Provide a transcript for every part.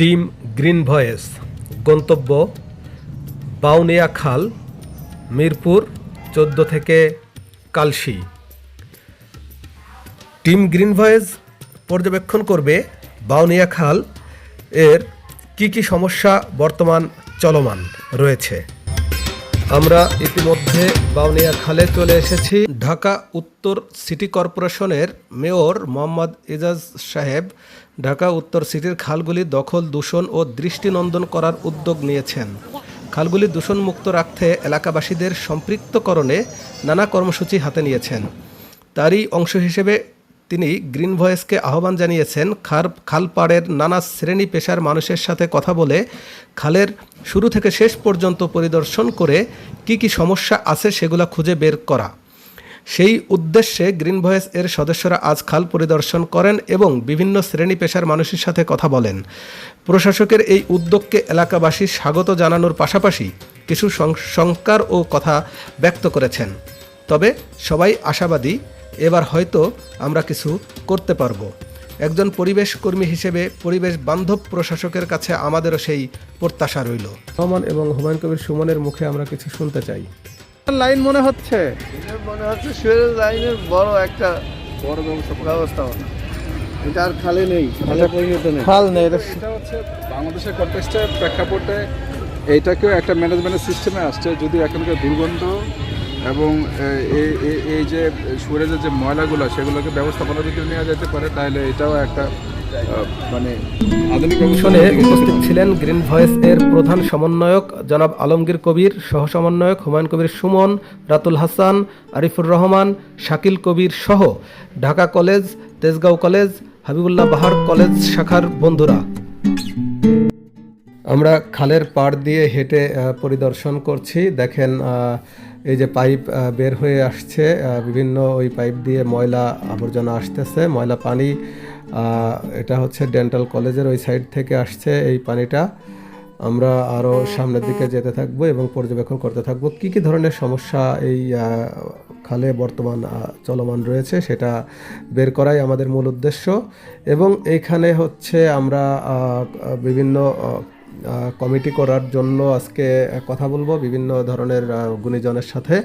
Team green voice, গন্তব্য বাউনিয়া খাল, মিরপুর চোদ্দ থেকে কালশি টিম গ্রিন ভয়েস পর্যবেক্ষণ করবে বাউনিয়া খাল এর কি কি সমস্যা বর্তমান চলমান রয়েছে। আমরা ইতিমধ্যে বাউনিয়া খালে চলে এসেছি। ঢাকা উত্তর সিটি কর্পোরেশনের মেয়র মোহাম্মদ এজাজ সাহেব ঢাকা উত্তর সিটির খালগুলি দখল, দূষণ ও দৃষ্টিনন্দন করার উদ্যোগ নিয়েছেন। খালগুলি দূষণমুক্ত রাখতে এলাকাবাসীদের সম্পৃক্তকরণে নানা কর্মসূচি হাতে নিয়েছেন। তারই অংশ হিসেবে তিনি গ্রিন ভয়েসকে আহ্বান জানিয়েছেন, খার, খালপাড়ের নানা শ্রেণি পেশার মানুষের সাথে কথা বলে খালের শুরু থেকে শেষ পর্যন্ত পরিদর্শন করে কি কি সমস্যা আছে সেগুলো খুঁজে বের করা। সেই উদ্দেশ্যে গ্রিন ভয়েস এর সদস্যরা আজ খাল পরিদর্শন করেন এবং বিভিন্ন শ্রেণি পেশার মানুষের সাথে কথা বলেন। প্রশাসকের এই উদ্যোগকে এলাকাবাসী স্বাগত জানানোর পাশাপাশি কিছু সং- শঙ্কার ও কথা ব্যক্ত করেছেন। তবে সবাই আশাবাদী, এবার হয়তো আমরা কিছু করতে পারব। একজন পরিবেশ কর্মী হিসেবে পরিবেশ বান্ধব প্রশাসকের কাছে আমাদেরও সেই প্রত্যাশা রইল। রহমান এবং হুমায়ুন কবির সুমনের মুখে আমরা কিছু শুনতে চাই। লাইন মনে হচ্ছে? মনে হচ্ছে সুয়েজ লাইনের বড় একটা বড় ব্যবস্থা। ব্যবস্থাপনা এটা আর খালে নেই খালে পরিণত নেই। খাল নেই এটা হচ্ছে বাংলাদেশের প্রেক্ষাপটে এইটাকেও একটা ম্যানেজমেন্টের সিস্টেমে আসছে যদি এখানকার দুর্গন্ধ এবং এই যে সুরেজের যে ময়লাগুলো সেগুলোকে ব্যবস্থাপনার দিকে নেওয়া যেতে পারে তাহলে এটাও একটা মানে আধুনিক মিশনে উপস্থিত ছিলেন গ্রিন ভয়েস এর প্রধান সমন্বয়ক জনাব আলমগীর কবির সহ সমন্বয়ক হুমায়ুন কবির সুমন রাতুল হাসান আরিফুর রহমান শাকিল কবির সহ Dhaka college Tejgaon college Habibullah Bahar college শাখার বন্ধুরা। আমরা খালের পাড় দিয়ে হেঁটে পরিদর্শন করছি। দেখেন আহ, এই যে পাইপ বের হয়ে আসছে বিভিন্ন ওই পাইপ দিয়ে ময়লা আবর্জনা আসতেছে। ময়লা পানি এটা হচ্ছে ডেন্টাল কলেজের ওই সাইড থেকে আসছে এই পানিটা। আমরা আরও সামনের দিকে যেতে থাকব এবং পর্যবেক্ষণ করতে থাকব। কি কি ধরনের সমস্যা এই খালে বর্তমান চলমান রয়েছে সেটা বের করাই আমাদের মূল উদ্দেশ্য। এবং এইখানে হচ্ছে আমরা বিভিন্ন কমিটি করার জন্য আজকে কথা বলব বিভিন্ন ধরনের গুণীজনের সাথে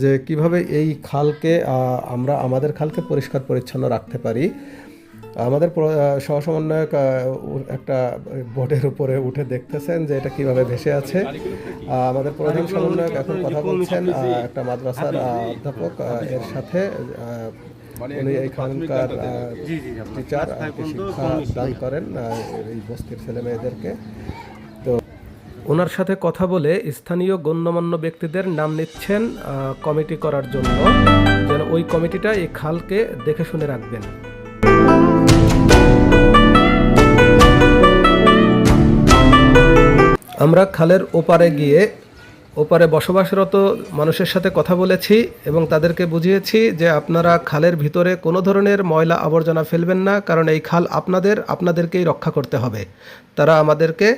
যে কীভাবে এই খালকে আমরা আমাদের খালকে পরিষ্কার পরিচ্ছন্ন রাখতে পারি। আমাদের সহসমন্বয়ক একটা বোর্ডের উপরে উঠে দেখতেছেন যে এটা কীভাবে ভেসে আছে। আমাদের প্রধান সমন্বয়ক এখন কথা বলছেন একটা মাদ্রাসার অধ্যাপক এর সাথে আহ, উনি এইখানকার টিচার শিক্ষা দান। করেন এই বস্তির ছেলে মেয়েদেরকে। তো ওনার সাথে কথা বলে স্থানীয় গণ্যমান্য ব্যক্তিদের নাম নিচ্ছেন কমিটি করার জন্য। যেন ওই কমিটিটা এই খালকে দেখে শুনে রাখবেন। আমরা খালের ওপারে গিয়ে ওপারে বসবাসরত মানুষের সাথে কথা বলেছি এবং তাদেরকে বুঝিয়েছি যে আপনারা খালের ভিতরে কোনো ধরনের ময়লা আবর্জনা ফেলবেন না, কারণ এই খাল আপনাদের, আপনাদেরকেই রক্ষা করতে হবে। তারা আমাদেরকে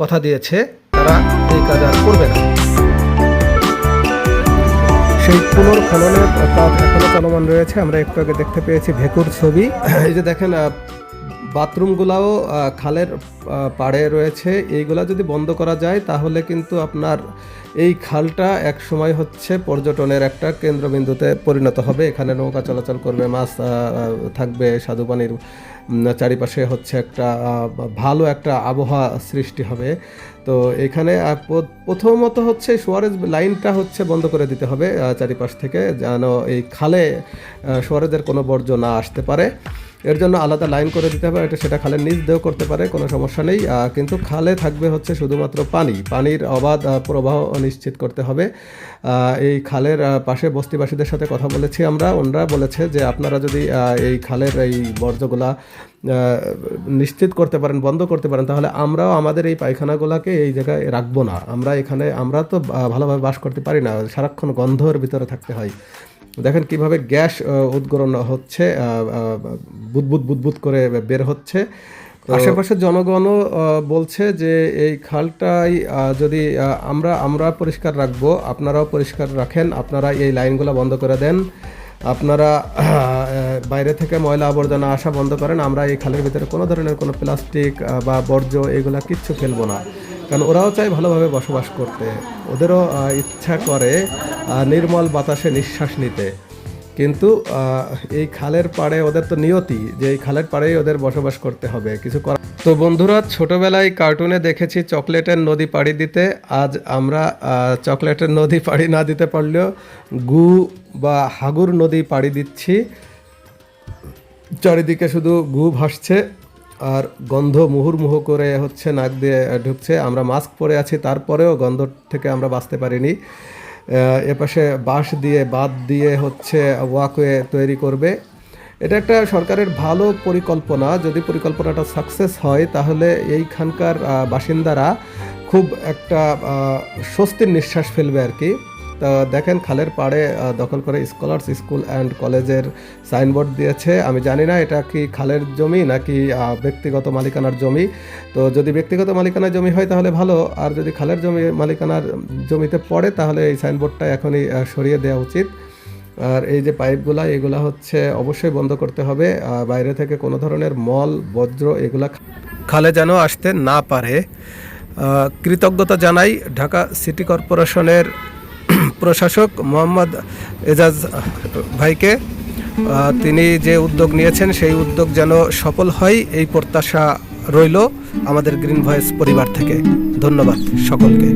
কথা দিয়েছে, তারা এই কাজ আর করবে না। সেই পুনর্খননের কাজ এখনও চলমান রয়েছে। আমরা একটু আগে দেখতে পেয়েছি ভেকুর ছবি। এই যে দেখেন বাথরুমগুলাও খালের পাড়ে রয়েছে। এইগুলা যদি বন্ধ করা যায়, তাহলে কিন্তু আপনার এই খালটা এক সময় হচ্ছে পর্যটনের একটা কেন্দ্রবিন্দুতে পরিণত হবে। এখানে নৌকা চলাচল করবে, মাছ থাকবে স্বাদু পানির চারিপাশে হচ্ছে একটা ভালো একটা আবহাওয়া সৃষ্টি হবে। তো এখানে প্রথমত হচ্ছে সোয়ারেজ লাইনটা হচ্ছে বন্ধ করে দিতে হবে চারিপাশ থেকে, যেন এই খালে সোয়ারেজের কোনো বর্জ্য না আসতে পারে। এর জন্য আলাদা লাইন করে দিতে হবে, এটা সেটা খালের নিচ দিয়েও করতে পারে, কোনো সমস্যা নেই। কিন্তু খালে থাকবে হচ্ছে শুধুমাত্র পানি, পানির অবাধ প্রবাহ নিশ্চিত করতে হবে। এই খালের পাশে বস্তিবাসীদের সাথে কথা বলেছি আমরা, ওনারা বলেছে যে আপনারা যদি এই খালের এই বর্জ্যগুলা নিশ্চিত করতে পারেন বন্ধ করতে পারেন তাহলে আমরাও আমাদের এই পায়খানাগুলোকে এই জায়গায় রাখব না। আমরা এখানে আমরা তো ভালোভাবে বাস করতে পারি না। সারাক্ষণ গন্ধর ভিতরে থাকতে হয়। দেখেন কীভাবে গ্যাস উদ্গরণ হচ্ছে বুদবুদ বুদবুদ করে বের হচ্ছে। আশেপাশের জনগণও বলছে যে এই খালটাই যদি আমরা আমরা পরিষ্কার রাখব আপনারাও পরিষ্কার রাখেন আপনারা এই লাইনগুলো বন্ধ করে দেন। আপনারা বাইরে থেকে ময়লা আবর্জনা আসা বন্ধ করেন, আমরা এই খালের ভিতরে কোনো ধরনের কোনো প্লাস্টিক বা বর্জ্য এগুলা কিচ্ছু ফেলব না। কারণ ওরাও চায় ভালোভাবে বসবাস করতে। ওদেরও ইচ্ছা করে নির্মল বাতাসে নিঃশ্বাস নিতে। কিন্তু এই খালের পাড়ে ওদের তো নিয়তি যে এই খালের পাড়েই ওদের বসবাস করতে হবে। কিছু করার তো বন্ধুরা, ছোটবেলায় কার্টুনে দেখেছি চকলেটের নদী পাড়ি দিতে। আজ আমরা চকলেটের নদী পাড়ি না দিতে পারলেও গু বা হাগুর নদী পাড়ি দিচ্ছি। চারিদিকে শুধু গু ভাসছে আর গন্ধ মুহুর্মুহু করে হচ্ছে নাক দিয়ে ঢুকছে। আমরা মাস্ক পরে আছি, তারপরেও গন্ধ থেকে আমরা বাঁচতে পারিনি। এপাশে বাঁশ দিয়ে বাদ দিয়ে হচ্ছে ওয়াকওয়ে তৈরি করবে। এটা একটা সরকারের ভালো পরিকল্পনা। যদি পরিকল্পনাটা সাকসেস হয়, তাহলে এইখানকার বাসিন্দারা খুব একটা স্বস্তির নিঃশ্বাস ফেলবে আর কি। তা দেখেন, খালের পাড়ে দখল করে স্কলার্স স্কুল অ্যান্ড কলেজের সাইনবোর্ড দিয়েছে। আমি জানি না এটা কি খালের জমি নাকি ব্যক্তিগত মালিকানার জমি। তো যদি ব্যক্তিগত মালিকানার জমি হয়, তাহলে ভালো। আর যদি খালের জমি, মালিকানার জমিতে পড়ে, তাহলে এই সাইনবোর্ডটা এখনই সরিয়ে দেওয়া উচিত। আর এই যে পাইপগুলা, এগুলা হচ্ছে অবশ্যই বন্ধ করতে হবে। বাইরে থেকে কোনো ধরনের মল, বজ্র, এগুলা খালে যেন আসতে না পারে। কৃতজ্ঞতা জানাই ঢাকা সিটি কর্পোরেশনের প্রশাসক মোহাম্মদ এজাজ ভাইকে। তিনি যে উদ্যোগ নিয়েছেন, সেই উদ্যোগ যেন সফল হয়, এই প্রত্যাশা রইল আমাদের গ্রিন ভয়েস পরিবার থেকে। ধন্যবাদ সকলকে।